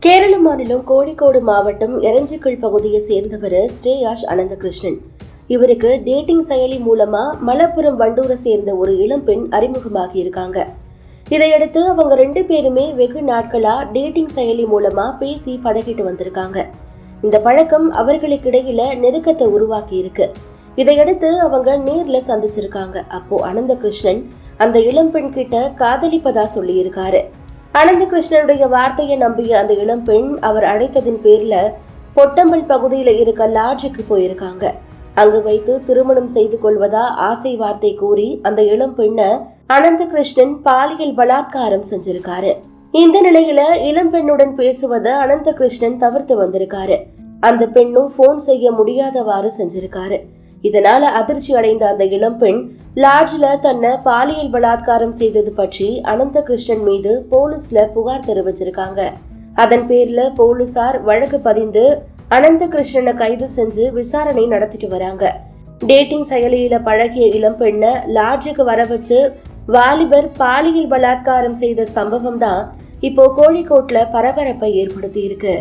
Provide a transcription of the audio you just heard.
கேரள மாநிலம் கோழிக்கோடு மாவட்டம் எரஞ்சிக்கல் பகுதியை சேர்ந்தவர் ஸ்ரேயாஷ் அனந்தகிருஷ்ணன். இவருக்கு டேட்டிங் செயலி மூலமா மலப்புரம் வண்டூரை சேர்ந்த ஒரு இளம்பெண் அறிமுகமாகி இருக்காங்க. இதையடுத்து அவங்க ரெண்டு பேருமே வெகு நாட்களா டேட்டிங் செயலி மூலமா பேசி பழகிட்டு வந்திருக்காங்க. இந்த பழக்கம் அவர்களுக்கிடையில நெருக்கத்தை உருவாக்கி இருக்கு. இதையடுத்து அவங்க நேர்ல சந்திச்சிருக்காங்க. அப்போ அனந்தகிருஷ்ணன் அந்த இளம்பெண் கிட்ட காதலிப்பதா சொல்லியிருக்காரு. அனந்தகிருஷ்ணனுடைய வார்த்தையை நம்பிய அந்த இளம்பெண் அவர் அழைத்ததின் பேரில் பொட்டம்பல் பகுதியில் இருக்க லாட்ஜுக்கு போயிருக்காங்க. அங்கு வைத்து திருமணம் செய்து கொள்வதா ஆசை வார்த்தை கூறி அந்த இளம் பெண்ணை அனந்தகிருஷ்ணன் பாலியல் பலாத்காரம் செஞ்சிருக்காரு. இந்த நிலையில இளம் பெண்ணுடன் பேசுவதை அனந்தகிருஷ்ணன் தவிர்த்து வந்திருக்காரு. அந்த பெண்ணும் போன் செய்ய முடியாதவாறு செஞ்சிருக்காரு. இதனால அதிர்ச்சி அடைந்த அந்த இளம்பெண் லாட்ஜ்ல தன்னை பாலியல் பலாத்காரம் செய்தது பற்றி அனந்தகிருஷ்ணன் மீது போலீஸ்ல புகார் தெரிவிச்சிருக்காங்க. அதன் பேர்ல போலீசார் வழக்கு பதிந்து அனந்தகிருஷ்ணனை கைது செஞ்சு விசாரணை நடத்திட்டு வராங்க. டேட்டிங் செயலியில பழகிய இளம்பெண்ணை லாட்ஜுக்கு வர வச்சு வாலிபர் பாலியல் பலாத்காரம் செய்த சம்பவம் தான் இப்போ கோழிக்கோட்ல பரபரப்பை ஏற்படுத்தி இருக்கு